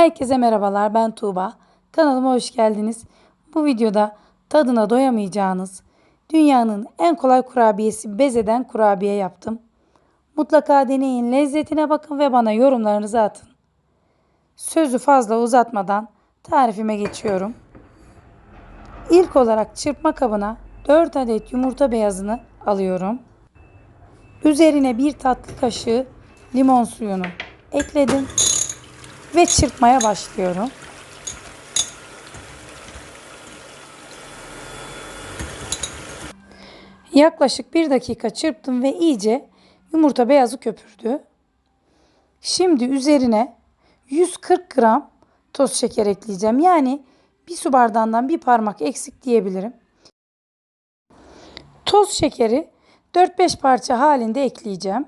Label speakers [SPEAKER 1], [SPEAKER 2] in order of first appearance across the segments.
[SPEAKER 1] Herkese merhabalar ben Tuğba. Kanalıma hoş geldiniz. Bu videoda tadına doyamayacağınız dünyanın en kolay kurabiyesi bezeden kurabiye yaptım. Mutlaka deneyin, lezzetine bakın ve bana yorumlarınızı atın. Sözü fazla uzatmadan tarifime geçiyorum. İlk olarak çırpma kabına 4 adet yumurta beyazını alıyorum. Üzerine bir tatlı kaşığı limon suyunu ekledim ve çırpmaya başlıyorum. Yaklaşık bir dakika çırptım ve iyice yumurta beyazı köpürdü. Şimdi üzerine 140 gram toz şeker ekleyeceğim. Yani bir su bardağından bir parmak eksik diyebilirim. Toz şekeri 4-5 parça halinde ekleyeceğim.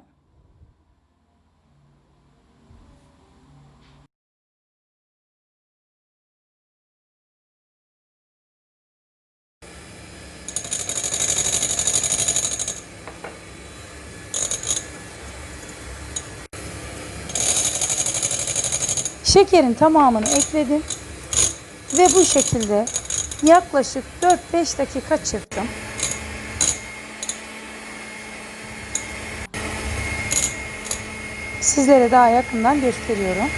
[SPEAKER 1] Şekerin tamamını ekledim ve bu şekilde yaklaşık 4-5 dakika çırptım. Sizlere daha yakından gösteriyorum.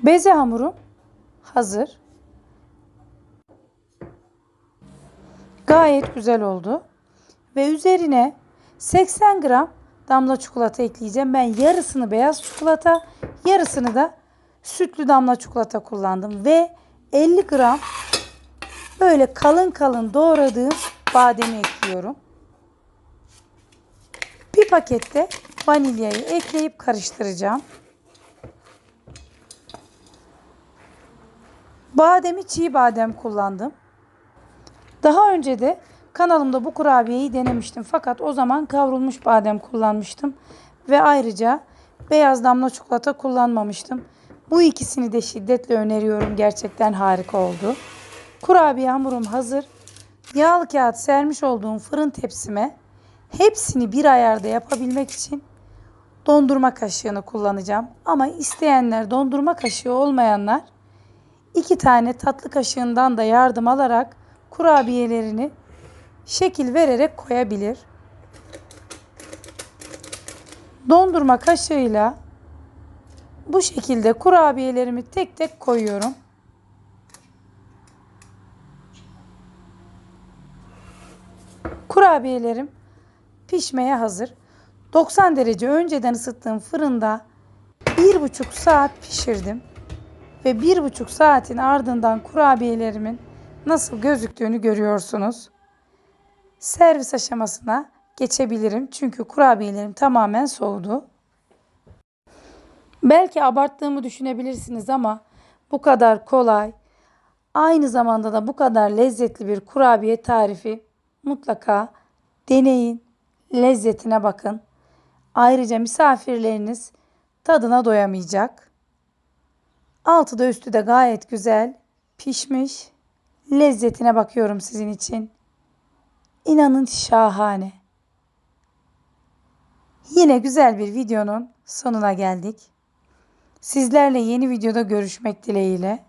[SPEAKER 1] Beze hamurum hazır. Gayet güzel oldu. Ve üzerine 80 gram damla çikolata ekleyeceğim. Ben yarısını beyaz çikolata, yarısını da sütlü damla çikolata kullandım. Ve 50 gram böyle kalın kalın doğradığım bademi ekliyorum. Bir pakette vanilyayı ekleyip karıştıracağım. Bademi çiğ badem kullandım. Daha önce de kanalımda bu kurabiyeyi denemiştim. Fakat o zaman kavrulmuş badem kullanmıştım. Ve ayrıca beyaz damla çikolata kullanmamıştım. Bu ikisini de şiddetle öneriyorum. Gerçekten harika oldu. Kurabiye hamurum hazır. Yağlı kağıt sermiş olduğum fırın tepsime hepsini bir ayarda yapabilmek için dondurma kaşığını kullanacağım. Ama isteyenler dondurma kaşığı olmayanlar iki tane tatlı kaşığından da yardım alarak kurabiyelerini şekil vererek koyabilir. Dondurma kaşığıyla bu şekilde kurabiyelerimi tek tek koyuyorum. Kurabiyelerim pişmeye hazır. 90 derece önceden ısıttığım fırında 1,5 saat pişirdim. Ve 1,5 saatin ardından kurabiyelerimin nasıl gözüktüğünü görüyorsunuz. Servis aşamasına geçebilirim. Çünkü kurabiyelerim tamamen soğudu. Belki abarttığımı düşünebilirsiniz ama bu kadar kolay, aynı zamanda da bu kadar lezzetli bir kurabiye tarifi mutlaka deneyin, lezzetine bakın. Ayrıca misafirleriniz tadına doyamayacak. Altı da üstü de gayet güzel pişmiş. Lezzetine bakıyorum sizin için. İnanın şahane. Yine güzel bir videonun sonuna geldik. Sizlerle yeni videoda görüşmek dileğiyle.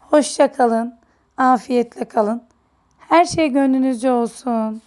[SPEAKER 1] Hoşça kalın, afiyetle kalın. Her şey gönlünüzce olsun.